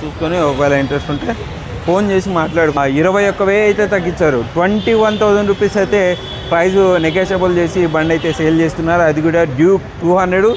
చూసుకొని ఒకవేళ ఇంట్రెస్ట్ ఉంటే ఫోన్ చేసి మాట్లాడు. ఇరవై ఒక్క వే అయితే తగ్గించారు. ట్వంటీ వన్ థౌజండ్ రూపీస్ అయితే ప్రైస్ నెగోషియబుల్ చేసి బండి అయితే సేల్ చేస్తున్నారు. అది కూడా డ్యూ టూ హండ్రెడ్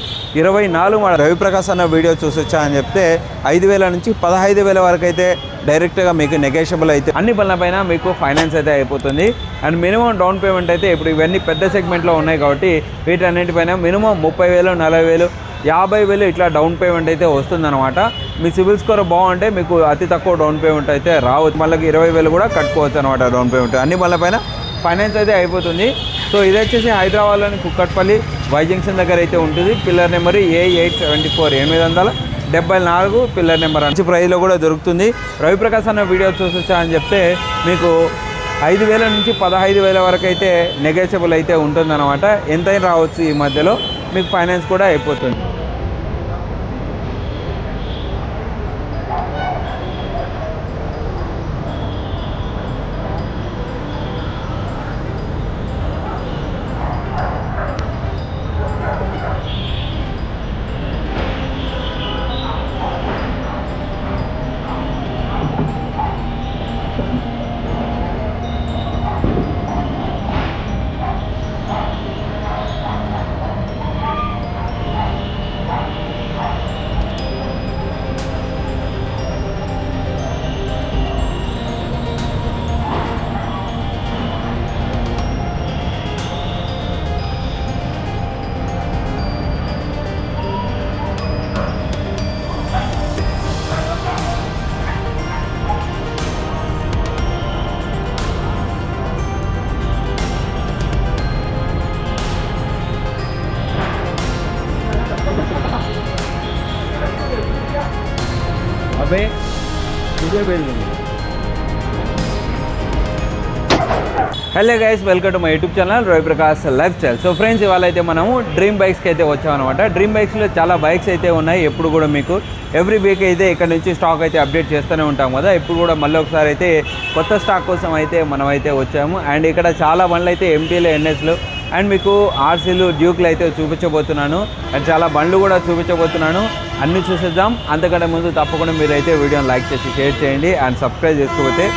ఇరవై నాలుగు మన రవిప్రకాశ్ అన్న వీడియో చూసొచ్చా అని చెప్తే ఐదు వేల నుంచి పదహైదు వేల వరకు అయితే డైరెక్ట్గా మీకు నెగోషియబుల్ అయితే అన్ని పనుల పైన మీకు ఫైనాన్స్ అయితే అయిపోతుంది. అండ్ మినిమం డౌన్ పేమెంట్ అయితే ఇప్పుడు ఇవన్నీ పెద్ద సెగ్మెంట్లో ఉన్నాయి కాబట్టి వీటన్నిటిపైన మినిమం ముప్పై వేలు నలభై వేలు యాభై వేలు ఇట్లా డౌన్ పేమెంట్ అయితే వస్తుందన్నమాట. మీ సివిల్ స్కోర్ బాగుంటే మీకు అతి తక్కువ డౌన్ పేమెంట్ అయితే రావచ్చు. మళ్ళీ ఇరవై వేలు కూడా కట్టుకోవచ్చు అనమాట డౌన్ పేమెంట్. అన్ని మళ్ళీ పైన ఫైనాన్స్ అయితే అయిపోతుంది. సో ఇది వచ్చేసి హైదరాబాద్లోని కుక్కట్పల్లి వై జంక్షన్ దగ్గర అయితే ఉంటుంది. Pillar number A eight seventy four ఎనిమిది వందల డెబ్బై నాలుగు పిల్లర్ నెంబర్ మంచి ప్రైజ్లో కూడా దొరుకుతుంది. రవిప్రకాశ్ అన్న వీడియో చూసొచ్చా అని చెప్తే మీకు ఐదు వేల నుంచి పదహైదు వేల వరకు అయితే నెగోషియబుల్ అయితే ఉంటుందన్నమాట. ఎంతైనా రావచ్చు ఈ మధ్యలో. మీకు ఫైనాన్స్ కూడా అయిపోతుంది. Hello guys welcome to my YouTube channel Ravi Prakash lifestyle so friends ఇవాళ అయితే మనము డ్రీమ్ బైక్స్కి అయితే వచ్చామన్నమాట. డ్రీమ్ బైక్స్లో చాలా బైక్స్ అయితే ఉన్నాయి. ఎప్పుడు కూడా మీకు ఎవ్రీ వీక్ అయితే ఇక్కడ నుంచి స్టాక్ అయితే అప్డేట్ చేస్తూనే ఉంటాం కదా. ఇప్పుడు కూడా మళ్ళీ ఒకసారి అయితే కొత్త స్టాక్ కోసం అయితే మనం అయితే వచ్చాము. అండ్ ఇక్కడ చాలా బండ్లు అయితే ఎంటీలు ఎన్ఎస్లు అండ్ మీకు ఆర్సీలు డ్యూక్లు అయితే చూపించబోతున్నాను. అండ్ చాలా బండ్లు కూడా చూపించబోతున్నాను. అన్నీ చూసేద్దాం. అంతకంటే ముందు తప్పకుండా మీరైతే వీడియోని లైక్ చేసి షేర్ చేయండి. అండ్ సబ్స్క్రైబ్ చేసుకోకపోతే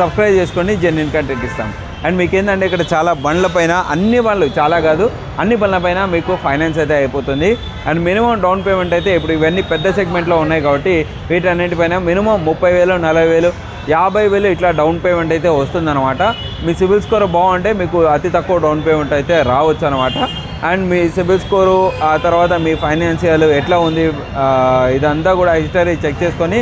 సబ్స్క్రైబ్ చేసుకోండి జెన్యున్ కంటెంట్ ఇస్తాం. అండ్ మీకు ఏంటంటే ఇక్కడ చాలా బండ్ల పైన అన్ని బండ్లు చాలా కాదు అన్ని బండ్ల పైన మీకు ఫైనాన్స్ అయితే అయిపోతుంది. అండ్ మినిమం డౌన్ పేమెంట్ అయితే ఇప్పుడు ఇవన్నీ పెద్ద సెగ్మెంట్లో ఉన్నాయి కాబట్టి వీటన్నిటిపైన మినిమం ముప్పై వేలు నలభై వేలు యాభై వేలు ఇట్లా డౌన్ పేమెంట్ అయితే వస్తుందన్నమాట. మీ సిబిల్ స్కోర్ బాగుంటే మీకు అతి తక్కువ డౌన్ పేమెంట్ అయితే రావచ్చు అనమాట అండ్ మీ సిబిల్ స్కోరు ఆ తర్వాత మీ ఫైనాన్షియల్ ఎట్లా ఉంది ఇదంతా కూడా హిస్టరీ చెక్ చేసుకొని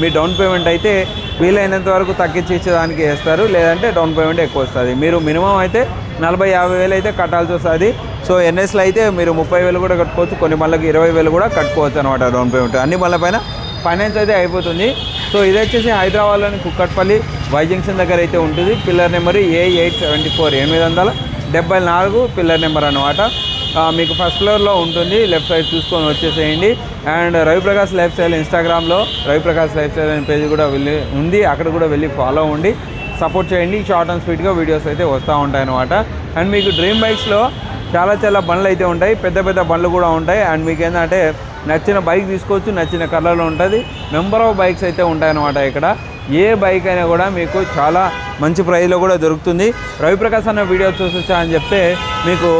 మీ డౌన్ పేమెంట్ అయితే వీలైనంత వరకు తగ్గించి ఇచ్చేదానికి వేస్తారు. లేదంటే డౌన్ పేమెంట్ ఎక్కువ వస్తుంది. మీరు మినిమం అయితే నలభై యాభై వేలు అయితే కట్టాల్సి వస్తుంది. సో ఎన్ఎస్లో అయితే మీరు ముప్పై వేలు కూడా కట్టుకోవచ్చు. కొన్ని మళ్ళీ ఇరవై వేలు కూడా కట్టుకోవచ్చు అనమాట డౌన్ పేమెంట్. అన్ని మళ్ళీ పైన ఫైనాన్స్ అయితే అయిపోతుంది. సో ఇది వచ్చేసి హైదరాబాద్లోని కుక్కట్పల్లి వై జంక్షన్ దగ్గర అయితే ఉంటుంది. Pillar number A eight seventy four. ఎనిమిది వందల డెబ్బై నాలుగు పిల్లర్ నెంబర్ అనమాట మీకు ఫస్ట్ ఫ్లోర్లో ఉంటుంది. లెఫ్ట్ సైడ్ చూసుకొని వచ్చేసేయండి. అండ్ రవిప్రకాష్ లైఫ్ స్టైల్ ఇన్స్టాగ్రామ్లో రవిప్రకాష్ లైఫ్ స్టైల్ అనే పేజ్ కూడా వెళ్ళి ఉంది. అక్కడ కూడా వెళ్ళి ఫాలో అవ్వండి. సపోర్ట్ చేయండి. షార్ట్ అండ్ స్వీట్గా వీడియోస్ అయితే వస్తూ ఉంటాయి అనమాట అండ్ మీకు డ్రీమ్ బైక్స్లో చాలా చాలా బండ్లు అయితే ఉంటాయి. పెద్ద పెద్ద బండ్లు కూడా ఉంటాయి. అండ్ మీకు ఏంటంటే నచ్చిన బైక్ తీసుకోవచ్చు. నచ్చిన కలర్లో ఉంటుంది. మెంబర్ ఆఫ్ బైక్స్ అయితే ఉంటాయన్నమాట ఇక్కడ. ఏ బైక్ అయినా కూడా మీకు చాలా మంచి ప్రైస్లో కూడా దొరుకుతుంది. రవిప్రకాశ్ అన్న వీడియో చూసొచ్చా అని చెప్తే మీకు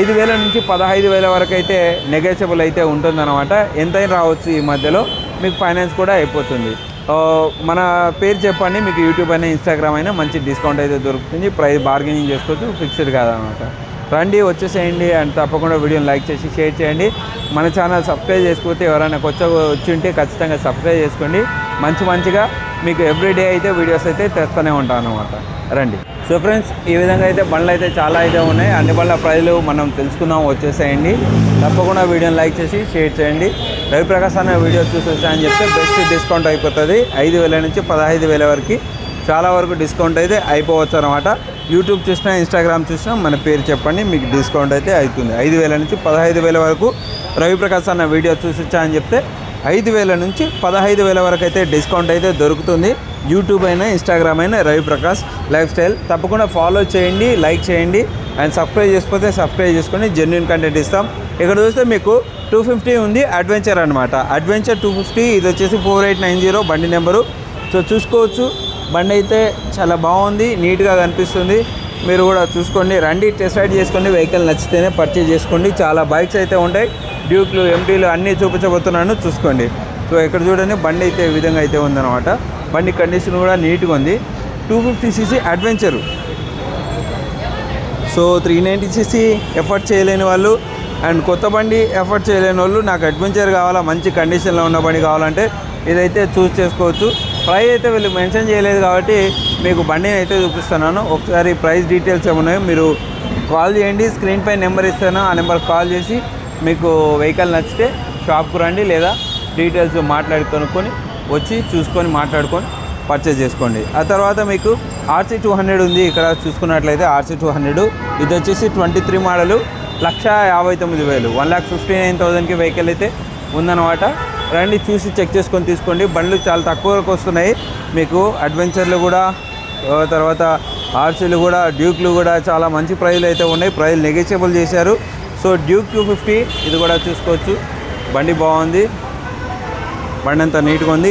ఐదు వేల నుంచి పదహైదు వేల వరకు అయితే నెగోషియబుల్ అయితే ఉంటుందన్నమాట. ఎంతైనా రావచ్చు ఈ మధ్యలో. మీకు ఫైనాన్స్ కూడా అయిపోతుంది. మన పేరు చెప్పండి. మీకు యూట్యూబ్ అయినా ఇన్స్టాగ్రామ్ అయినా మంచి డిస్కౌంట్ అయితే దొరుకుతుంది. ప్రైస్ బార్గెనింగ్ చేసుకోవచ్చు. ఫిక్స్డ్ కాదనమాట రండి వచ్చేసేయండి అండ్ తప్పకుండా వీడియోని లైక్ చేసి షేర్ చేయండి. మన ఛానల్ సబ్స్క్రైబ్ చేసుకుంటే ఎవరైనా కొత్త వచ్చి ఉంటే ఖచ్చితంగా సబ్స్క్రైబ్ చేసుకోండి. మంచి మంచిగా మీకు ఎవ్రీడే అయితే వీడియోస్ అయితే తెస్తూనే ఉంటాను అనమాట రండి. సో ఫ్రెండ్స్ ఈ విధంగా అయితే బండ్లు అయితే చాలా అయితే ఉన్నాయి. అన్ని బండ్ల ప్రైజ్లు మనం తెలుసుకుందాం వచ్చేసేయండి. తప్పకుండా వీడియోని లైక్ చేసి షేర్ చేయండి. రవిప్రకాశ్ అన్న వీడియో చూసేసా అని చెప్తే బెస్ట్ డిస్కౌంట్ అయిపోతుంది. ఐదు వేల నుంచి పదహైదు వేల వరకు చాలా వరకు డిస్కౌంట్ అయితే అయిపోవచ్చు అనమాట యూట్యూబ్ చూసినా ఇన్స్టాగ్రామ్ చూసినా మన పేరు చెప్పండి మీకు డిస్కౌంట్ అయితే అవుతుంది. ఐదు వేల నుంచి పదహైదు వేల వరకు రవిప్రకాశ్ అన్న వీడియో చూసొచ్చా అని చెప్తే ఐదు వేల నుంచి పదహైదు వేల వరకు అయితే డిస్కౌంట్ అయితే దొరుకుతుంది. యూట్యూబ్ అయినా ఇన్స్టాగ్రామ్ అయినా రవిప్రకాష్ లైఫ్ స్టైల్. తప్పకుండా ఫాలో చేయండి లైక్ చేయండి అండ్ సబ్స్క్రైబ్ చేసుకుంటే సబ్స్క్రైబ్ చేసుకొని జెన్యున్ కంటెంట్ ఇస్తాం. ఇక్కడ చూస్తే మీకు టూ ఫిఫ్టీ ఉంది అడ్వెంచర్ అనమాట అడ్వెంచర్ టూ ఫిఫ్టీ ఇది వచ్చేసి ఫోర్ ఎయిట్ నైన్ జీరో బండి నెంబరు. సో చూసుకోవచ్చు బండి అయితే చాలా బాగుంది నీట్గా కనిపిస్తుంది. మీరు కూడా చూసుకోండి రండి టెస్ట్ రైడ్ చేసుకోండి వెహికల్ నచ్చితేనే పర్చేజ్ చేసుకోండి. చాలా బైక్స్ అయితే ఉంటాయి. డ్యూక్లు ఎండీలు అన్నీ చూపించబోతున్నాను. చూసుకోండి. సో ఇక్కడ చూడండి బండి అయితే ఈ విధంగా అయితే ఉందన్నమాట. బండి కండిషన్ కూడా నీట్గా ఉంది. Two fifty CC adventure. So three ninety CC effort చేయలేని వాళ్ళు అండ్ కొత్త బండి ఎఫర్ట్ చేయలేని వాళ్ళు నాకు అడ్వెంచర్ కావాలా మంచి కండిషన్లో ఉన్న బండి కావాలంటే ఇదైతే చూస్ చేసుకోవచ్చు. ప్రైస్ అయితే వీళ్ళు మెన్షన్ చేయలేదు కాబట్టి మీకు బండిని అయితే చూపిస్తున్నాను. ఒకసారి ప్రైస్ డీటెయిల్స్ ఏమున్నాయో మీరు కాల్ చేయండి. స్క్రీన్ పై నెంబర్ ఇస్తాను. ఆ నెంబర్ కాల్ చేసి మీకు వెహికల్ నచ్చితే షాప్కు రండి లేదా డీటెయిల్స్ మాట్లాడి కొనుక్కొని వచ్చి చూసుకొని మాట్లాడుకొని పర్చేజ్ చేసుకోండి. ఆ తర్వాత మీకు ఆర్సీ టూ హండ్రెడ్ ఉంది. ఇక్కడ చూసుకున్నట్లయితే ఆర్సీ టూ హండ్రెడ్. ఇది వచ్చేసి ట్వంటీ త్రీ మోడలు. లక్ష యాభై తొమ్మిది వేలు. వన్ ల్యాక్ ఫిఫ్టీ నైన్ థౌసండ్కి వెహికల్ అయితే ఉందన్నమాట. రండి చూసి చెక్ చేసుకొని తీసుకోండి. బండ్లు చాలా తక్కువకు వస్తున్నాయి. మీకు అడ్వెంచర్లు కూడా తర్వాత ఆర్సీలు కూడా డ్యూక్లు కూడా చాలా మంచి ప్రైజ్లు అయితే ఉన్నాయి. ప్రైజ్ నెగోషియబుల్ చేశారు. సో డ్యూక్ టూ ఫిఫ్టీ ఇది కూడా చూసుకోవచ్చు. బండి బాగుంది. బండి అంతా నీట్గా ఉంది.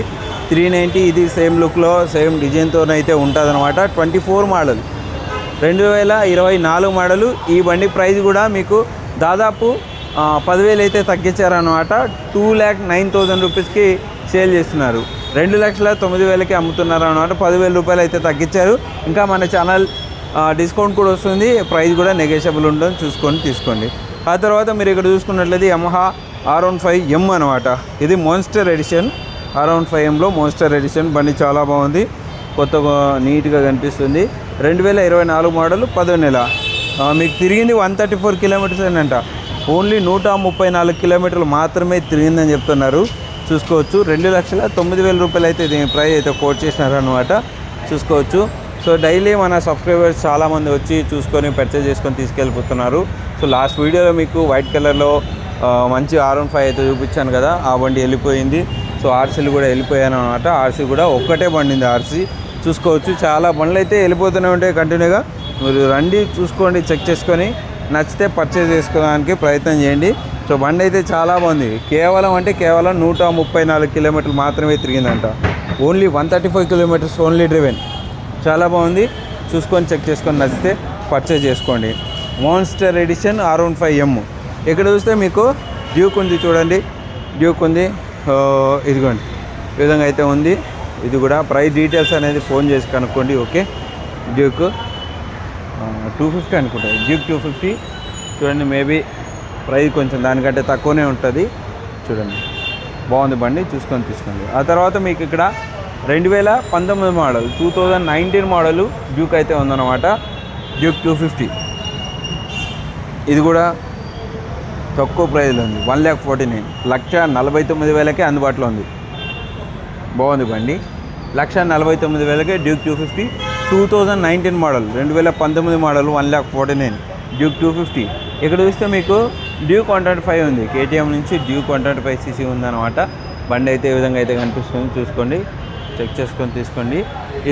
త్రీ నైంటీ ఇది సేమ్ లుక్లో సేమ్ డిజైన్తో అయితే ఉంటుంది అనమాట ట్వంటీ ఫోర్ మోడల్ రెండు వేల ఇరవై నాలుగు మోడలు ఈ బండి ప్రైస్ కూడా మీకు దాదాపు పదివేలు అయితే తగ్గించారనమాట టూ ల్యాక్ నైన్ థౌజండ్ రూపీస్కి సేల్ చేస్తున్నారు. రెండు లక్షల తొమ్మిది వేలకి అమ్ముతున్నారు అనమాట పదివేల రూపాయలు అయితే తగ్గించారు. ఇంకా మన ఛానల్ డిస్కౌంట్ కూడా వస్తుంది. ప్రైస్ కూడా నెగోషియబుల్ ఉంటుంది చూసుకొని తీసుకోండి. ఆ తర్వాత మీరు ఇక్కడ చూసుకున్నట్లయితే Yamaha R one five M అనమాట ఇది monster edition R one five ఎంలో monster edition బండి చాలా బాగుంది. కొత్తగా నీట్గా కనిపిస్తుంది. రెండు వేల ఇరవై నాలుగు మోడల్ పదో నెల. మీకు తిరిగింది వన్ థర్టీ ఫోర్ కిలోమీటర్స్ అంట. ఓన్లీ నూట ముప్పై నాలుగు కిలోమీటర్లు మాత్రమే తిరిగిందని చెప్తున్నారు. చూసుకోవచ్చు. రెండు లక్షల తొమ్మిది వేల రూపాయలు అయితే దీని ప్రైస్ అయితే కోట్ చేసినారు అనమాట చూసుకోవచ్చు. సో డైలీ మన సబ్స్క్రైబర్స్ చాలామంది వచ్చి చూసుకొని పర్చేజ్ చేసుకొని తీసుకెళ్ళిపోతున్నారు. సో లాస్ట్ వీడియోలో మీకు వైట్ కలర్లో మంచి ఆర్ వన్ ఫైవ్ అయితే చూపించాను కదా ఆ బండి వెళ్ళిపోయింది. సో ఆర్సీలు కూడా వెళ్ళిపోయాను అనమాట ఆర్సీ కూడా ఒక్కటే బండింది ఆర్సీ చూసుకోవచ్చు. చాలా బండ్లు అయితే వెళ్ళిపోతూనే ఉంటాయి కంటిన్యూగా మీరు రండి చూసుకోండి చెక్ చేసుకొని నచ్చితే పర్చేజ్ చేసుకోవడానికి ప్రయత్నం చేయండి. సో బండి అయితే చాలా బాగుంది. కేవలం అంటే కేవలం నూట ముప్పై నాలుగు కిలోమీటర్లు మాత్రమే తిరిగిందంట. Only one thirty five kilometres only driven చాలా బాగుంది. చూసుకొని చెక్ చేసుకొని నచ్చితే పర్చేజ్ చేసుకోండి. Monster edition R one five M ఇక్కడ చూస్తే మీకు డ్యూక్ ఉంది చూడండి. డ్యూక్ ఉంది. ఇదిగోండి. ఈ విధంగా అయితే ఉంది. ఇది కూడా ప్రైస్ డీటెయిల్స్ అనేది ఫోన్ చేసి కనుక్కోండి ఓకే? డ్యూక్ టూ ఫిఫ్టీ అనుకుంటా. డ్యూక్ టూ ఫిఫ్టీ చూడండి మేబీ ప్రైస్ కొంచెం దానికంటే తక్కువనే ఉంటుంది. చూడండి. బాగుంది బండి. చూసుకొని తీసుకోండి. ఆ తర్వాత మీకు ఇక్కడ రెండు వేల పంతొమ్మిది model two thousand nineteen model Duke అయితే ఉందన్నమాట. డ్యూక్ టూ ఫిఫ్టీ ఇది కూడా తక్కువ ప్రైజ్లో ఉంది. వన్ ల్యాక్ ఫార్టీ నైన్ లక్ష నలభై తొమ్మిది వేలకే అందుబాటులో ఉంది. బాగుంది బండి. లక్ష నలభై తొమ్మిది వేలకే Duke two fifty two thousand nineteen model రెండు వేల పంతొమ్మిది model one lakh forty nine Duke two fifty ఇక్కడ చూస్తే మీకు డ్యూక్ వన్ ట్వంటీ ఫైవ్ ఉంది కేటీఎం నుంచి Duke one twenty five CC ఉందన్నమాట. బండి అయితే ఈ విధంగా అయితే కనిపిస్తుంది. చూసుకోండి. చెక్ చేసుకొని తీసుకోండి.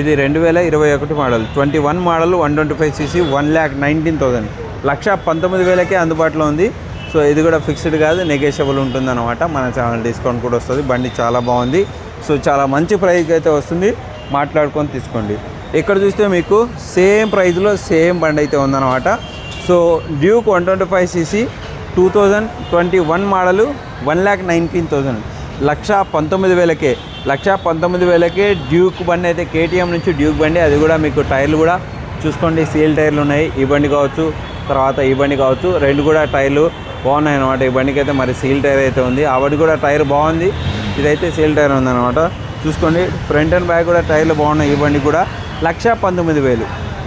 ఇది రెండు వేల ఇరవై ఒకటి model. Twenty one model one twenty five CC one lakh nineteen thousand. లక్ష పంతొమ్మిది వేలకే అందుబాటులో ఉంది. సో ఇది కూడా ఫిక్స్డ్ కాదు నెగోషియబుల్ ఉంటుంది అనమాట మన ఛానల్ డిస్కౌంట్ కూడా వస్తుంది. బండి చాలా బాగుంది. సో చాలా మంచి ప్రైస్కి అయితే వస్తుంది. మాట్లాడుకొని తీసుకోండి. ఇక్కడ చూస్తే మీకు సేమ్ ప్రైస్లో సేమ్ బండి అయితే ఉందన్నమాట. So Duke one twenty five CC two thousand twenty one model one lakh nineteen thousand లక్ష పంతొమ్మిది వేలకే లక్ష పంతొమ్మిది వేలకే డ్యూక్ బండి అయితే కేటీఎం నుంచి డ్యూక్ బండి అది కూడా మీకు టైర్లు కూడా చూసుకోండి సీల్ టైర్లు ఉన్నాయి ఈ బండి కావచ్చు తర్వాత ఈ బండి కావచ్చు రెండు కూడా టైర్లు బాగున్నాయి అనమాట ఈ బండికి అయితే మరి సీల్ టైర్ అయితే ఉంది ఆ బండి కూడా టైర్ బాగుంది ఇదైతే సీల్ టైర్ ఉందన్నమాట. చూసుకోండి ఫ్రంట్ అండ్ బ్యాక్ కూడా టైర్లు బాగున్నాయి ఈ బండి కూడా లక్ష పంతొమ్మిది వేలు.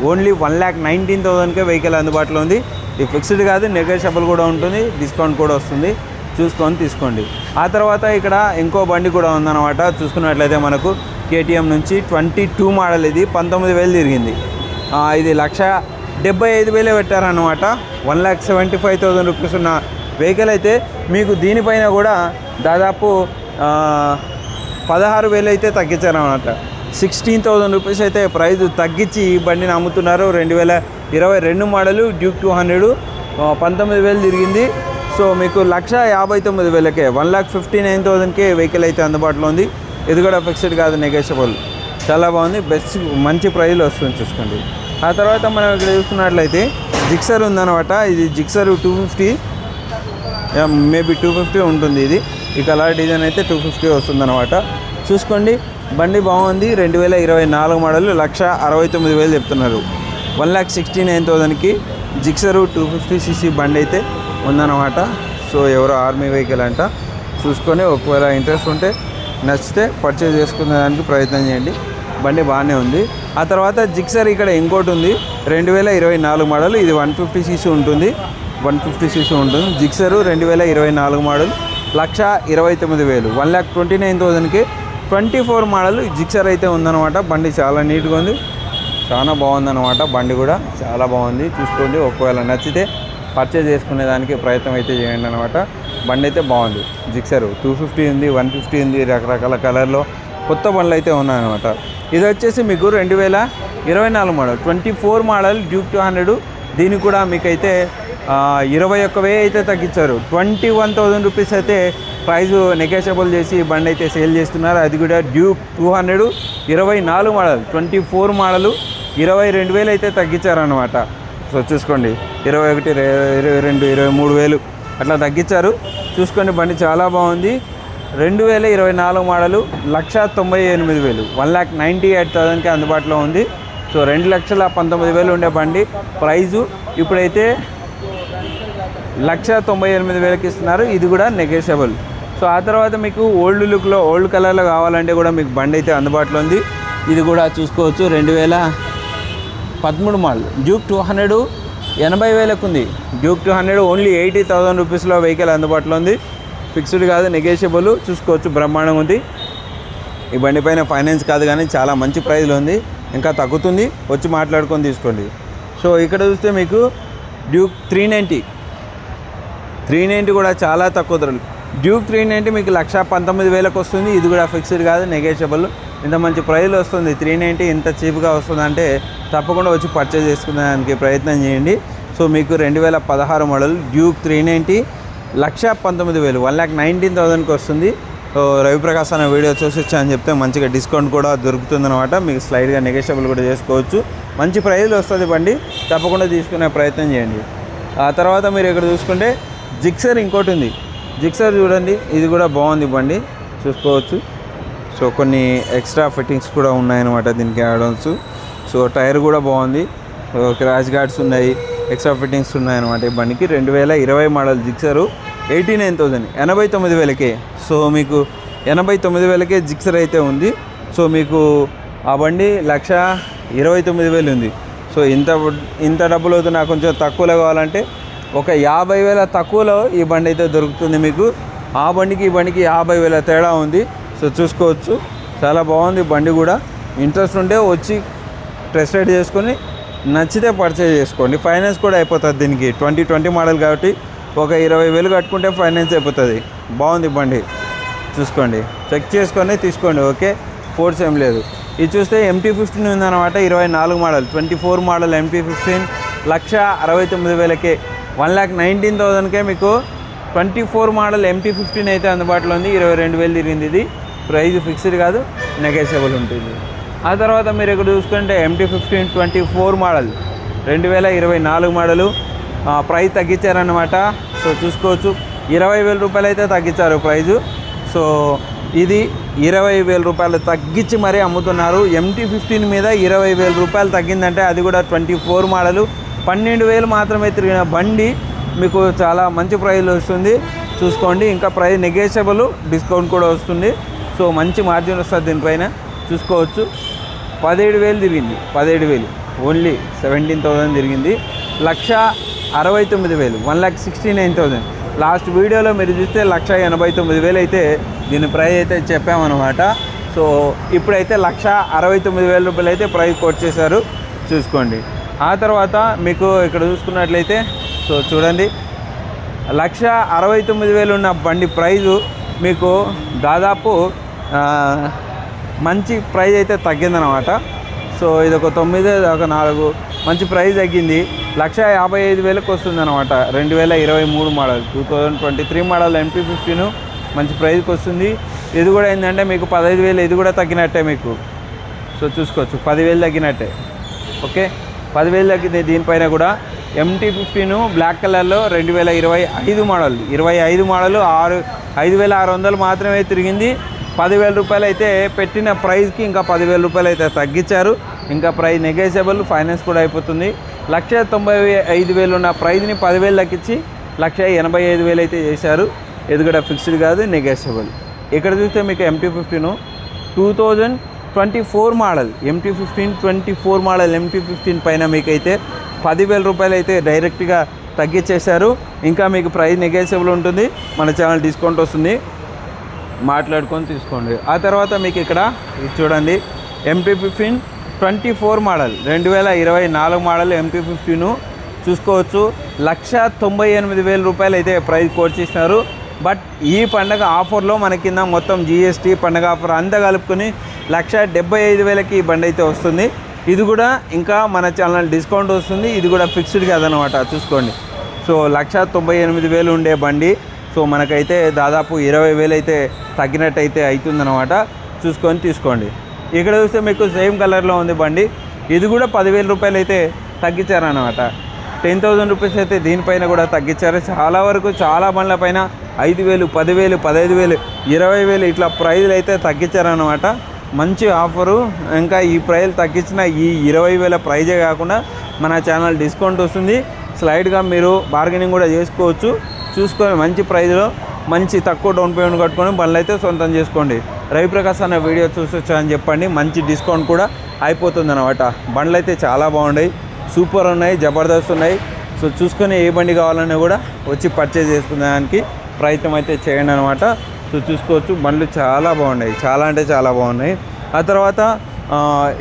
ఓన్లీ వన్ ల్యాక్ నైన్టీన్ థౌసండ్కే వెహికల్ అందుబాటులో ఉంది. ఇది ఫిక్స్డ్ కాదు నెగోషియబుల్ కూడా ఉంటుంది డిస్కౌంట్ కూడా వస్తుంది. చూసుకొని తీసుకోండి. ఆ తర్వాత ఇక్కడ ఇంకో బండి కూడా ఉందన్నమాట. చూసుకున్నట్లయితే మనకు కేటీఎం నుంచి ట్వంటీ టూ మోడల్ ఇది. పంతొమ్మిది వేలు తిరిగింది. ఇది లక్ష డెబ్బై ఐదు వేలే పెట్టారనమాట one lakh seventy five thousand rupees ఉన్న వెహికల్ అయితే మీకు దీనిపైన కూడా దాదాపు పదహారు వేలు అయితే తగ్గించారనమాట సిక్స్టీన్ థౌసండ్ రూపీస్ అయితే ప్రైస్ తగ్గించి ఈ బండిని అమ్ముతున్నారు. రెండు వేల ఇరవై రెండు మోడలు డ్యూక్ టూ హండ్రెడ్. పంతొమ్మిది వేలు తిరిగింది. సో మీకు లక్ష యాభై తొమ్మిది వేలకే వన్ లాక్ ఫిఫ్టీ నైన్ థౌసండ్కే వెహికల్ అయితే అందుబాటులో ఉంది. ఇది కూడా ఫిక్స్డ్ కాదు నెగోషియబుల్ చాలా బాగుంది బెస్ట్ మంచి ప్రైజ్లో వస్తుంది చూసుకోండి. ఆ తర్వాత మనం ఇక్కడ చూసుకున్నట్లయితే జిక్సర్ ఉందన్నమాట. ఇది Gixxer two fifty maybe two fifty ఉంటుంది ఇది. ఈ కలర్ డిజైన్ అయితే టూ ఫిఫ్టీ వస్తుందన్నమాట. చూసుకోండి బండి బాగుంది. రెండు వేల ఇరవై నాలుగు మోడల్ లక్ష అరవై తొమ్మిది వేలు చెప్తున్నారు. వన్ ల్యాక్ సిక్స్టీ నైన్ థౌజండ్కి జిక్సరు టూ ఫిఫ్టీ సీసీ బండి అయితే ఉందన్నమాట. సో ఎవరో ఆర్మీ వెహికల్ అంట. చూసుకొని ఒకవేళ ఇంట్రెస్ట్ ఉంటే నచ్చితే పర్చేజ్ చేసుకునేదానికి ప్రయత్నం చేయండి. బండి బాగానే ఉంది. ఆ తర్వాత జిక్సర్ ఇక్కడ ఇంకోటి ఉంది. రెండు వేల ఇరవై నాలుగు మోడల్ ఇది వన్ ఫిఫ్టీ సీసీ ఉంటుంది. వన్ ఫిఫ్టీ సీసీ ఉంటుంది. జిక్సరు రెండు వేల ఇరవై నాలుగు మోడల్ లక్ష ఇరవై తొమ్మిది వేలు. వన్ ల్యాక్ ట్వంటీ నైన్ థౌజండ్కి ట్వంటీ ఫోర్ మోడల్ జిక్సర్ అయితే ఉందన్నమాట. బండి చాలా నీట్గా ఉంది. చాలా బాగుందన్నమాట. బండి కూడా చాలా బాగుంది. చూసుకోండి. ఒకవేళ నచ్చితే పర్చేజ్ చేసుకునేదానికి ప్రయత్నం అయితే చేయండి అనమాట బండి అయితే బాగుంది. జిక్సర్ టూ ఫిఫ్టీ ఉంది వన్ ఫిఫ్టీ ఉంది రకరకాల కలర్లో కొత్త బండ్లు అయితే ఉన్నాయన్నమాట. ఇది వచ్చేసి మీకు రెండు వేల ఇరవై నాలుగు model twenty four model Duke two hundred దీనికి కూడా మీకైతే ఇరవై ఒక్క వెయ్యి అయితే తగ్గించారు. ట్వంటీ వన్ థౌజండ్ రూపీస్ అయితే ప్రైస్ నెగోషియబుల్ చేసి బండి అయితే సేల్ చేస్తున్నారు. అది కూడా డ్యూక్ టూ హండ్రెడ్ ఇరవై నాలుగు మోడల్ ట్వంటీ ఫోర్ మోడలు ఇరవై రెండు వేలు అయితే తగ్గించారనమాట సో చూసుకోండి. ఇరవై ఒకటి ఇరవై రెండు ఇరవై మూడు వేలు. అట్లా తగ్గించారు. చూసుకోండి బండి చాలా బాగుంది. రెండు వేల ఇరవై నాలుగు మోడలు లక్ష తొంభై ఎనిమిది వేలు. వన్ ల్యాక్ నైంటీ ఎయిట్ థౌసండ్కి అందుబాటులో ఉంది. సో రెండు లక్షల పంతొమ్మిది వేలు ఉండే బండి. ప్రైజు ఇప్పుడైతే లక్ష తొంభై ఎనిమిది వేలకి ఇస్తున్నారు. ఇది కూడా నెగోషియబుల్. సో ఆ తర్వాత మీకు ఓల్డ్ లుక్లో ఓల్డ్ కలర్లో కావాలంటే కూడా మీకు బండి అయితే అందుబాటులో ఉంది. ఇది కూడా చూసుకోవచ్చు. రెండు వేల పదమూడు మోడల్. డ్యూక్ టూ హండ్రెడ్ ఎనభై వేలకు ఉంది Duke two hundred only eighty thousand రూపీస్లో వెహికల్ అందుబాటులో ఉంది. ఫిక్స్డ్ కాదు నెగోషియబుల్. చూసుకోవచ్చు బ్రహ్మాండంగా ఉంది. ఈ బండి పైన ఫైనాన్స్ కాదు కానీ చాలా మంచి ప్రైస్లో ఉంది. ఇంకా తగ్గుతుంది. వచ్చి మాట్లాడుకొని తీసుకోండి. సో ఇక్కడ చూస్తే మీకు Duke three ninety. Three ninety కూడా చాలా తక్కువ ధరలు. డ్యూక్ త్రీ నైంటీ మీకు లక్ష పంతొమ్మిది వేలకు వస్తుంది. ఇది కూడా ఫిక్స్డ్ కాదు నెగోషియబుల్. ఇంత మంచి ప్రైస్లో వస్తుంది. త్రీ నైంటీ ఇంత చీప్గా వస్తుందంటే తప్పకుండా వచ్చి పర్చేజ్ చేసుకునేదానికి ప్రయత్నం చేయండి. సో మీకు రెండు వేల పదహారు మోడల్ డ్యూక్ త్రీ నైంటీ లక్ష పంతొమ్మిది వేలు వన్ ల్యాక్ నైన్టీన్ థౌసండ్కి వస్తుంది. సో రవిప్రకాశ్ అన్న వీడియో చూసి వచ్చా అని చెప్తే మంచిగా డిస్కౌంట్ కూడా దొరుకుతుందన్నమాట. మీకు స్లైడ్గా నెగోషియబుల్ కూడా చేసుకోవచ్చు. మంచి ప్రైజ్లు వస్తుంది బండి. తప్పకుండా తీసుకునే ప్రయత్నం చేయండి. ఆ తర్వాత మీరు ఇక్కడ చూసుకుంటే జిక్సర్ ఇంకోటి ఉంది. జిక్సర్ చూడండి. ఇది కూడా బాగుంది బండి. చూసుకోవచ్చు. సో కొన్ని ఎక్స్ట్రా ఫిట్టింగ్స్ కూడా ఉన్నాయన్నమాట దీనికి యాడన్స్ సో టైర్ కూడా బాగుంది. క్రాష్ గార్డ్స్ ఉన్నాయి ఎక్స్ట్రా ఫిట్టింగ్స్ ఉన్నాయన్నమాట ఈ బండికి. రెండు వేల ఇరవై model Gixxer eighty nine thousand ఎనభై తొమ్మిది వేలకే. సో మీకు ఎనభై తొమ్మిది వేలకే జిక్సర్ అయితే ఉంది. సో మీకు ఆ బండి లక్ష ఇరవై తొమ్మిది వేలు ఉంది. సో ఇంత ఇంత డబ్బులు అవుతుంది నాకు కొంచెం తక్కువలో కావాలంటే ఒక యాభై వేల తక్కువలో ఈ బండి అయితే దొరుకుతుంది మీకు. ఆ బండికి ఈ బండికి యాభై వేల తేడా ఉంది. సో చూసుకోవచ్చు. చాలా బాగుంది బండి కూడా. ఇంట్రెస్ట్ ఉంటే వచ్చి టెస్ట్ రైడ్ చేసుకొని నచ్చితే పర్చేజ్ చేసుకోండి. ఫైనాన్స్ కూడా అయిపోతుంది దీనికి. ట్వంటీ ట్వంటీ మోడల్ కాబట్టి ఒక ఇరవై వేలు కట్టుకుంటే ఫైనాన్స్ అయిపోతుంది. బాగుంది బండి. చూసుకోండి. చెక్ చేసుకొని తీసుకోండి ఓకే? ఫోర్స్ ఏం లేదు. ఇది చూస్తే ఎంటీ ఫిఫ్టీన్ ఉందన్నమాట ఇరవై నాలుగు model. Twenty four model MT fifteen లక్ష అరవై తొమ్మిది వేలకే. వన్ ల్యాక్ నైన్టీన్ థౌజండ్కే మీకు twenty four model MT fifteen అయితే అందుబాటులో ఉంది. ఇరవై రెండు వేలు తిరిగింది ఇది. ప్రైజ్ ఫిక్స్డ్ కాదు నెగోషియబుల్ ఉంటుంది. ఆ తర్వాత మీరు ఇక్కడ చూసుకుంటే MT fifteen twenty four model రెండు వేల ఇరవై నాలుగు మోడలు ప్రైజ్ ప్రైస్ తగ్గించారనమాట సో చూసుకోవచ్చు. ఇరవై వేల రూపాయలు అయితే తగ్గించారు ప్రైజు. సో ఇది ఇరవై వేల రూపాయలు తగ్గించి మరీ అమ్ముతున్నారు. ఎంటీ ఫిఫ్టీన్ మీద ఇరవై వేల రూపాయలు తగ్గిందంటే అది కూడా ట్వంటీ ఫోర్ మోడలు పన్నెండు వేలు మాత్రమే తిరిగిన బండి మీకు చాలా మంచి ప్రైజ్ వస్తుంది. చూసుకోండి ఇంకా ప్రైస్ నెగోషియబుల్ డిస్కౌంట్ కూడా వస్తుంది. సో మంచి మార్జిన్ వస్తుంది దీనిపైన చూసుకోవచ్చు. పదిహేడు వేలు తిరిగింది. పదిహేడు వేలు. ఓన్లీ సెవెంటీన్ థౌసండ్ తిరిగింది. లక్ష అరవై తొమ్మిది వేలు. One lakh sixty nine thousand. Last వీడియోలో మీరు చూస్తే లక్ష ఎనభై తొమ్మిది వేలు అయితే దీని ప్రైజ్ అయితే చెప్పామన్నమాట. సో ఇప్పుడైతే లక్ష అరవై తొమ్మిది వేల రూపాయలు అయితే ప్రైజ్ కోట్ చేశారు. చూసుకోండి. ఆ తర్వాత మీకు ఇక్కడ చూసుకున్నట్లయితే సో చూడండి. లక్ష అరవై తొమ్మిది వేలు ఉన్న బండి ప్రైజు మీకు దాదాపు మంచి ప్రైజ్ అయితే తగ్గిందనమాట సో ఇది ఒక తొమ్మిది ఒక నాలుగు. మంచి ప్రైజ్ తగ్గింది. లక్ష యాభై ఐదు వేలకు వస్తుంది అనమాట రెండు వేల ఇరవై మూడు model two thousand twenty three model MP fifteen మంచి ప్రైజ్కి వస్తుంది. ఇది కూడా ఏంటంటే మీకు పదహైదు వేలు ఇది కూడా తగ్గినట్టే మీకు. సో చూసుకోవచ్చు పదివేలు తగ్గినట్టే. ఓకే? పదివేలు తగ్గింది దీనిపైన కూడా. ఎంటీ ఫిఫ్టీను బ్లాక్ కలర్లో రెండు వేల ఇరవై ఐదు మోడల్ ఇరవై ఐదు మోడల్ ఆరు ఐదు వేల ఆరు వందలు మాత్రమే తిరిగింది. పదివేల రూపాయలు అయితే పెట్టిన ప్రైస్కి ఇంకా పదివేల రూపాయలు అయితే తగ్గించారు. ఇంకా ప్రైస్ నెగోషియబుల్ ఫైనాన్స్ కూడా అయిపోతుంది. లక్ష తొంభై ఐదు వేలు ఉన్న ప్రైజ్ని పదివేలు తగ్గించి లక్ష ఎనభై ఐదు వేలు అయితే చేశారు. ఇది కూడా ఫిక్స్డ్ కాదు నెగోషియబుల్ ఇక్కడ చూస్తే మీకు MT fifteen two thousand twenty four model MT fifteen twenty four model MT fifteen పైన మీకైతే పదివేల రూపాయలు అయితే డైరెక్ట్గా తగ్గించేశారు. ఇంకా మీకు ప్రైస్ నెగోషియబుల్ ఉంటుంది. మన ఛానల్ డిస్కౌంట్ వస్తుంది. మాట్లాడుకొని తీసుకోండి. ఆ తర్వాత మీకు ఇక్కడ ఇది చూడండి MT fifteen twenty four model రెండు వేల ఇరవై నాలుగు మోడల్ ఎంటీ ఫిఫ్టీన్ చూసుకోవచ్చు. లక్ష తొంభై ఎనిమిది వేల రూపాయలు అయితే ప్రైస్ కోట్ చేసినారు. బట్ ఈ పండగ ఆఫర్లో మన కింద మొత్తం జిఎస్టీ పండగ ఆఫర్ అంతా కలుపుకొని లక్ష డెబ్బై ఐదు వేలకి ఈ బండి అయితే వస్తుంది. ఇది కూడా ఇంకా మన ఛానల్ డిస్కౌంట్ వస్తుంది. ఇది కూడా ఫిక్స్డ్ కాదనమాట చూసుకోండి. సో లక్ష తొంభై ఎనిమిది వేలు ఉండే బండి. సో మనకైతే దాదాపు ఇరవై వేలు అయితే తగ్గినట్టు అయితే అవుతుందన్నమాట చూసుకొని తీసుకోండి. ఇక్కడ చూస్తే మీకు సేమ్ కలర్లో ఉంది బండి. ఇది కూడా పదివేల రూపాయలు అయితే తగ్గించారనమాట టెన్ థౌజండ్ రూపీస్ అయితే దీనిపైన కూడా తగ్గించారు. చాలా వరకు చాలా బండ్ల పైన ఐదు వేలు పదివేలు పదహైదు వేలు ఇరవై వేలు ఇట్లా ప్రైజ్లు అయితే తగ్గించారనమాట మంచి ఆఫరు. ఇంకా ఈ ప్రైజ్ తగ్గించిన ఈ ఇరవై వేల ప్రైజే కాకుండా మన ఛానల్ డిస్కౌంట్ వస్తుంది. స్లైడ్గా మీరు బార్గెనింగ్ కూడా చేసుకోవచ్చు. చూసుకొని మంచి ప్రైజ్లో మంచి తక్కువ డౌన్ పేమెంట్ కట్టుకొని బండ్లు అయితే సొంతం చేసుకోండి. రవిప్రకాశ్ అన్న వీడియో చూసొచ్చా అని చెప్పండి. మంచి డిస్కౌంట్ కూడా అయిపోతుంది అనమాట బండ్లు అయితే చాలా బాగున్నాయి. సూపర్ ఉన్నాయి జబర్దస్త్ ఉన్నాయి. సో చూసుకొని ఏ బండి కావాలన్నా కూడా వచ్చి పర్చేజ్ చేసుకునేదానికి ప్రయత్నం అయితే చేయండి అనమాట సో చూసుకోవచ్చు బండ్లు చాలా బాగున్నాయి. చాలా అంటే చాలా బాగున్నాయి. ఆ తర్వాత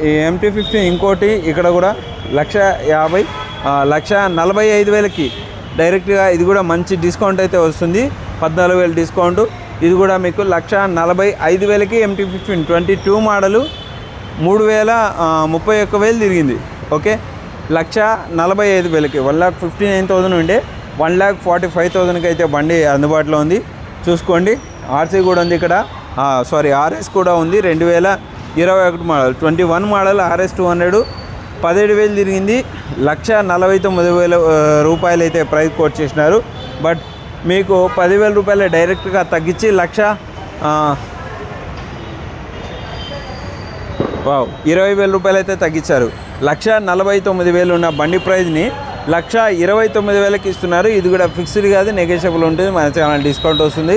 ఈ ఎంటీ ఫిఫ్టీన్ ఇంకోటి ఇక్కడ కూడా లక్ష యాభై లక్ష నలభై ఐదు వేలకి డైరెక్ట్గా ఇది కూడా మంచి డిస్కౌంట్ అయితే వస్తుంది. పద్నాలుగు వేలు డిస్కౌంట్. ఇది కూడా మీకు లక్ష నలభై ఐదు వేలకి MT fifteen twenty two model మూడు వేల ముప్పై ఒక్క వేలు తిరిగింది. ఓకే? లక్ష నలభై ఐదు వేలకి. One lakh fifty nine thousand ఉండే. వన్ ల్యాక్ ఫార్టీ ఫైవ్ థౌసండ్కి అయితే బండి అందుబాటులో ఉంది. చూసుకోండి. ఆర్సీ కూడా ఉంది ఇక్కడ. సారీ ఆర్ఎస్ కూడా ఉంది. రెండు వేల ఇరవై ఒకటి model. Twenty one model RS two hundred. పదిహేడు వేలు తిరిగింది. లక్ష నలభై తొమ్మిది వేల రూపాయలు అయితే ప్రైస్ కోట్ చేసినారు. బట్ మీకు పదివేల రూపాయలు డైరెక్ట్గా తగ్గించి లక్ష వావ్ ఇరవై వేల రూపాయలు అయితే తగ్గించారు. లక్ష నలభై తొమ్మిది వేలు ఉన్న బండి ప్రైజ్ని లక్ష ఇరవై తొమ్మిది వేలకి ఇస్తున్నారు. ఇది కూడా ఫిక్స్డ్ కాదు నెగోషియబుల్ ఉంటుంది. మన ఛానల్ డిస్కౌంట్ వస్తుంది.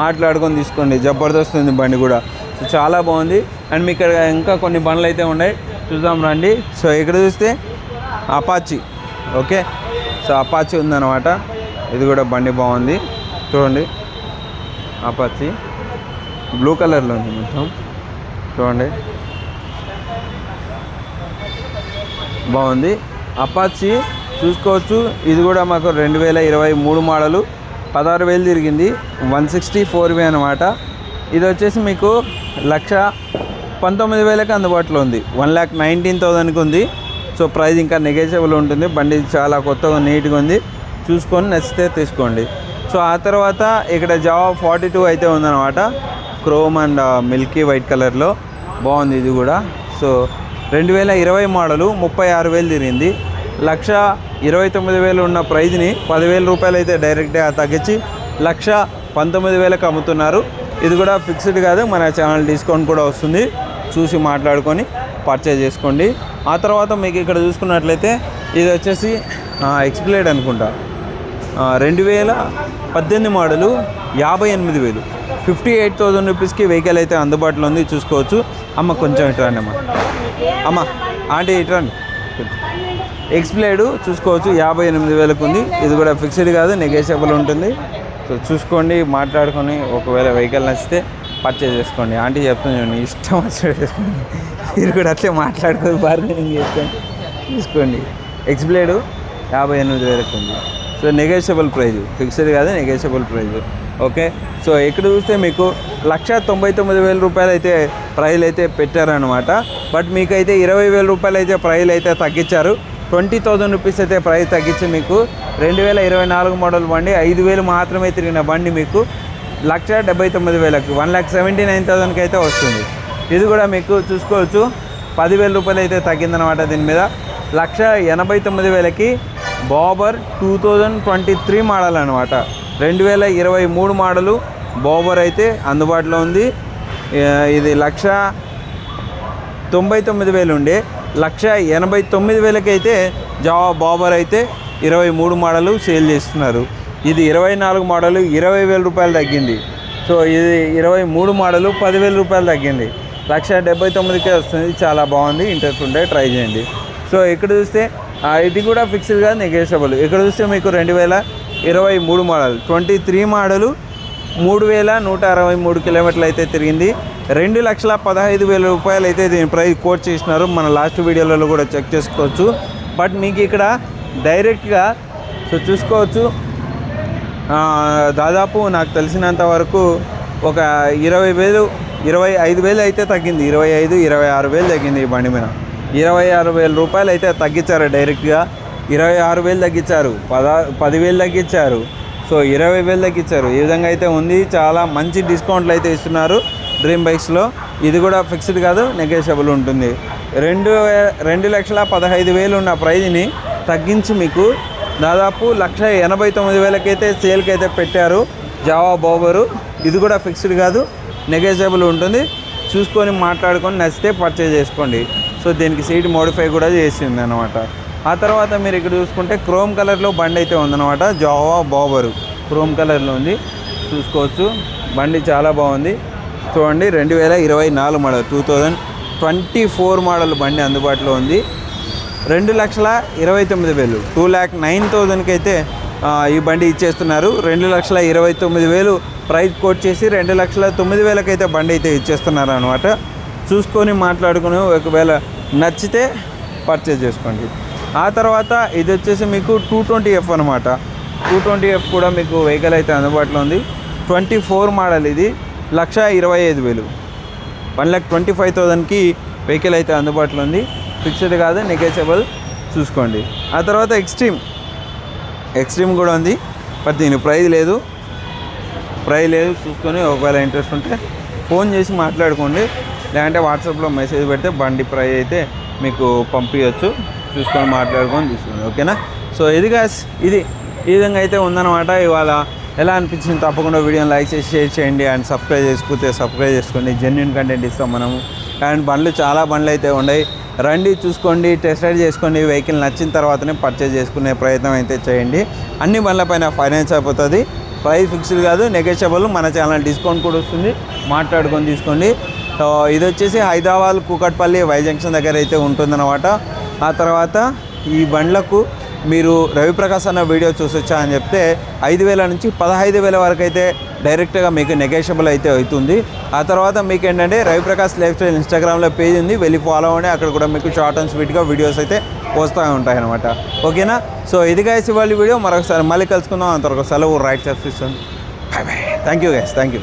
మాట్లాడుకొని తీసుకోండి. జబర్దస్త్ ఉంది బండి కూడా. సో చాలా బాగుంది. అండ్ మీకు ఇక్కడ ఇంకా కొన్ని బండ్లు అయితే ఉన్నాయి. చూద్దాం రండి. సో ఇక్కడ చూస్తే అపాచి ఓకే? సో అపాచి ఉందన్నమాట. ఇది కూడా బండి బాగుంది. చూడండి. అపాచి బ్లూ కలర్లో ఉంది మొత్తం. చూడండి. బాగుంది. అపాచి చూసుకోవచ్చు. ఇది కూడా మాకు రెండు వేల ఇరవై మూడు మోడలు పదహారు వేలు తిరిగింది. వన్ సిక్స్టీ ఫోర్ వే అనమాట ఇది వచ్చేసి మీకు లక్ష పంతొమ్మిది వేలకు అందుబాటులో ఉంది. వన్ ల్యాక్ నైన్టీన్ థౌజండ్కి ఉంది. సో ప్రైస్ ఇంకా నెగోషియబుల్ ఉంటుంది. బండి చాలా కొత్తగా నీట్గా ఉంది. చూసుకొని నచ్చితే తీసుకోండి. సో ఆ తర్వాత ఇక్కడ జావా ఫార్టీ టూ అయితే ఉందన్నమాట. క్రోమ్ అండ్ మిల్కీ వైట్ కలర్లో బాగుంది ఇది కూడా. సో రెండు వేల ఇరవై మోడలు ముప్పై ఆరు వేలు తిరిగింది. లక్ష ఇరవై తొమ్మిది వేలు ఉన్న ప్రైజ్ని పదివేల రూపాయలు అయితే డైరెక్ట్గా తగ్గించి లక్ష పంతొమ్మిది వేలకు అమ్ముతున్నారు. ఇది కూడా ఫిక్స్డ్ కాదు. మన ఛానల్ డిస్కౌంట్ కూడా వస్తుంది. చూసి మాట్లాడుకొని పర్చేజ్ చేసుకోండి. ఆ తర్వాత మీకు ఇక్కడ చూసుకున్నట్లయితే ఇది వచ్చేసి ఎక్స్ప్లేడ్ అనుకుంటా. రెండు వేల పద్దెనిమిది మోడలు యాభై ఎనిమిది వేలు. ఫిఫ్టీ ఎయిట్ థౌజండ్ రూపీస్కి వెహికల్ అయితే అందుబాటులో ఉంది. చూసుకోవచ్చు. అమ్మ కొంచెం ఇటు రండి అమ్మ. అమ్మ ఆంటీ ఇటు రండి. ఎక్స్ప్లేడు చూసుకోవచ్చు. యాభై ఎనిమిది వేలకు ఉంది. ఇది కూడా ఫిక్స్డ్ కాదు నెగోషియబుల్ ఉంటుంది. సో చూసుకోండి మాట్లాడుకొని ఒకవేళ వెహికల్ నచ్చితే పర్చేజ్ చేసుకోండి. ఆంటీ చెప్తాను చూడండి ఇష్టం వచ్చినట్టు చేసుకోండి. మీరు కూడా అట్లే మాట్లాడుకొని బార్గెనింగ్ చేసుకోండి తీసుకోండి. ఎక్స్బ్లేడు యాభై ఎనిమిది వేలకు ఉంది. సో నెగోషియబుల్ ప్రైజ్ ఫిక్స్డ్ కాదు నెగోషియబుల్ ప్రైజ్ ఓకే సో ఇక్కడ చూస్తే మీకు లక్ష తొంభై తొమ్మిది వేల రూపాయలు అయితే ప్రైలు అయితే పెట్టారనమాట బట్ మీకైతే ఇరవై వేల రూపాయలు అయితే ప్రైలు అయితే తగ్గించారు. ట్వంటీ థౌజండ్ రూపీస్ అయితే ప్రైస్ తగ్గించి మీకు రెండు వేల ఇరవై నాలుగు మోడల్ బండి ఐదు వేలు మాత్రమే తిరిగిన బండి మీకు లక్ష డెబ్బై తొమ్మిది వేలకు వన్ ల్యాక్ సెవెంటీ నైన్ థౌసండ్కి అయితే వస్తుంది. ఇది కూడా మీకు చూసుకోవచ్చు. పదివేల రూపాయలు అయితే తగ్గిందనమాట దీని మీద. లక్ష ఎనభై తొమ్మిది వేలకి Bobber two thousand twenty three model అనమాట రెండు వేల ఇరవై మూడు మోడలు బాబర్ అయితే అందుబాటులో ఉంది. ఇది లక్ష తొంభై తొమ్మిది వేలు ఉండే. లక్ష ఎనభై తొమ్మిది వేలకైతే జావా బాబర్ అయితే ఇరవై మూడు మోడలు సేల్ చేస్తున్నారు. ఇది ఇరవై నాలుగు మోడలు ఇరవై వేల రూపాయలు తగ్గింది. సో ఇది ఇరవై మూడు మోడలు పదివేల రూపాయలు తగ్గింది. లక్ష డెబ్బై తొమ్మిదికే వస్తుంది. చాలా బాగుంది. ఇంట్రెస్ట్ ఉంటే ట్రై చేయండి. సో ఇక్కడ చూస్తే ఇది కూడా ఫిక్స్డ్గా నెగోషియబుల్ ఇక్కడ చూస్తే మీకు రెండు వేల ఇరవై మూడు మోడల్. ట్వంటీ త్రీ మోడలు మూడు వేల నూట అరవై మూడు కిలోమీటర్లు అయితే తిరిగింది. రెండు లక్షల పదహైదు వేల రూపాయలు అయితే దీని ప్రైస్ కోట్ చేసినారు. మన లాస్ట్ వీడియోలలో కూడా చెక్ చేసుకోవచ్చు. బట్ మీకు ఇక్కడ డైరెక్ట్గా సో చూసుకోవచ్చు. దాదాపు నాకు తెలిసినంత వరకు ఒక ఇరవై వేలు ఇరవై ఐదు వేలు అయితే తగ్గింది. ఇరవై ఐదు ఇరవై ఆరు వేలు తగ్గింది ఈ బండి మీద. ఇరవై ఆరు వేల రూపాయలు అయితే తగ్గించారు డైరెక్ట్గా. ఇరవై ఆరు వేలు తగ్గించారు. పదా పదివేలు తగ్గించారు. సో ఇరవై వేలు తగ్గించారు. ఈ విధంగా అయితే ఉంది. చాలా మంచి డిస్కౌంట్లు అయితే ఇస్తున్నారు డ్రీమ్ బైక్స్లో. ఇది కూడా ఫిక్స్డ్ కాదు నెగోషియబుల్ ఉంటుంది. రెండు రెండు లక్షల పదహైదు వేలు ఉన్న ప్రైజ్ని తగ్గించి మీకు దాదాపు లక్ష ఎనభై తొమ్మిది వేలకైతే సేల్కి అయితే పెట్టారు జావా బోబరు. ఇది కూడా ఫిక్స్డ్ కాదు నెగోషియబుల్ ఉంటుంది. చూసుకొని మాట్లాడుకొని నచ్చితే పర్చేజ్ చేసుకోండి. సో దీనికి సీట్ మోడిఫై కూడా చేసింది అనమాట ఆ తర్వాత మీరు ఇక్కడ చూసుకుంటే క్రోమ్ కలర్లో బండి అయితే ఉందన్నమాట జావా బాబరు. క్రోమ్ కలర్లో ఉంది. చూసుకోవచ్చు. బండి చాలా బాగుంది. చూడండి రెండు వేల ఇరవై నాలుగు model two thousand twenty four model బండి అందుబాటులో ఉంది. రెండు లక్షల ఇరవై తొమ్మిది వేలు. టూ ల్యాక్ నైన్ థౌజండ్కి అయితే ఈ బండి ఇచ్చేస్తున్నారు. రెండు లక్షల ఇరవై తొమ్మిది వేలు ప్రైస్ కోట్ చేసి రెండు లక్షల తొమ్మిది వేలకైతే బండి అయితే ఇచ్చేస్తున్నారు అనమాట చూసుకొని మాట్లాడుకుని ఒకవేళ నచ్చితే పర్చేజ్ చేసుకోండి. ఆ తర్వాత ఇది వచ్చేసి మీకు టూ ట్వంటీ ఎఫ్ అనమాట టూ ట్వంటీ ఎఫ్ కూడా మీకు వెహికల్ అయితే అందుబాటులో ఉంది. ట్వంటీ ఫోర్ మోడల్ ఇది. లక్ష ఇరవై ఐదు వేలు. వన్ ల్యాక్ ట్వంటీ ఫైవ్ థౌజండ్కి వెహికల్ అయితే అందుబాటులో ఉంది. ఫిక్స్డ్ కాదు నెగెచబుల్ చూసుకోండి. ఆ తర్వాత ఎక్స్ట్రీమ్ ఎక్స్ట్రీమ్ కూడా ఉంది. బట్ దీని ప్రైజ్ లేదు. ప్రైజ్ లేదు. చూసుకొని ఒకవేళ ఇంట్రెస్ట్ ఉంటే ఫోన్ చేసి మాట్లాడుకోండి. లేదంటే వాట్సాప్లో మెసేజ్ పెడితే బండి ప్రైజ్ అయితే మీకు పంపించవచ్చు చూసుకొని మాట్లాడుకొని తీసుకోండి ఓకేనా? సో ఇది గాస్ ఇది ఈ విధంగా అయితే ఉందన్నమాట. ఇవాళ ఎలా అనిపించింది? తప్పకుండా వీడియోని లైక్ చేసి షేర్ చేయండి. అండ్ సబ్స్క్రైబ్ చేసుకుంటే సబ్స్క్రైబ్ చేసుకోండి. జెన్యున్ కంటెంట్ ఇస్తాం మనము. అండ్ బండ్లు చాలా బండ్లు అయితే ఉన్నాయి. రండి చూసుకోండి టెస్ట్ రైడ్ చేసుకోండి. వెహికల్ నచ్చిన తర్వాతనే పర్చేజ్ చేసుకునే ప్రయత్నం అయితే చేయండి. అన్ని బండ్లపైన ఫైనాన్స్ అయిపోతుంది. ప్రైస్ ఫిక్స్డ్ కాదు నెగోషియబుల్ మన ఛానల్ డిస్కౌంట్ కూడా వస్తుంది. మాట్లాడుకొని తీసుకోండి. సో ఇది వచ్చేసి హైదరాబాద్ కూకట్పల్లి వై జంక్షన్ దగ్గర అయితే ఉంటుందన్నమాట. ఆ తర్వాత ఈ బండ్లకు మీరు రవిప్రకాశ్ అన్న వీడియో చూసొచ్చా అని చెప్తే ఐదు వేల నుంచి పదహైదు వేల వరకు అయితే డైరెక్ట్గా మీకు నెగోషియబుల్ అయితే అవుతుంది. ఆ తర్వాత మీకు ఏంటంటే రవిప్రకాశ్ లైఫ్ స్టైల్ ఇన్స్టాగ్రామ్లో పేజ్ ఉంది వెళ్ళి ఫాలో అవ్వండి. అక్కడ కూడా మీకు షార్ట్ అండ్ స్వీట్గా వీడియోస్ అయితే వస్తూ ఉంటాయి అనమాట ఓకేనా? సో ఇది గైస్ ఇవాళ వీడియో. మరొకసారి మళ్ళీ కలుసుకుందాం. అంతవరకు సెలవు. రైట్ చేస్తుంది bye bye thank you guys thank you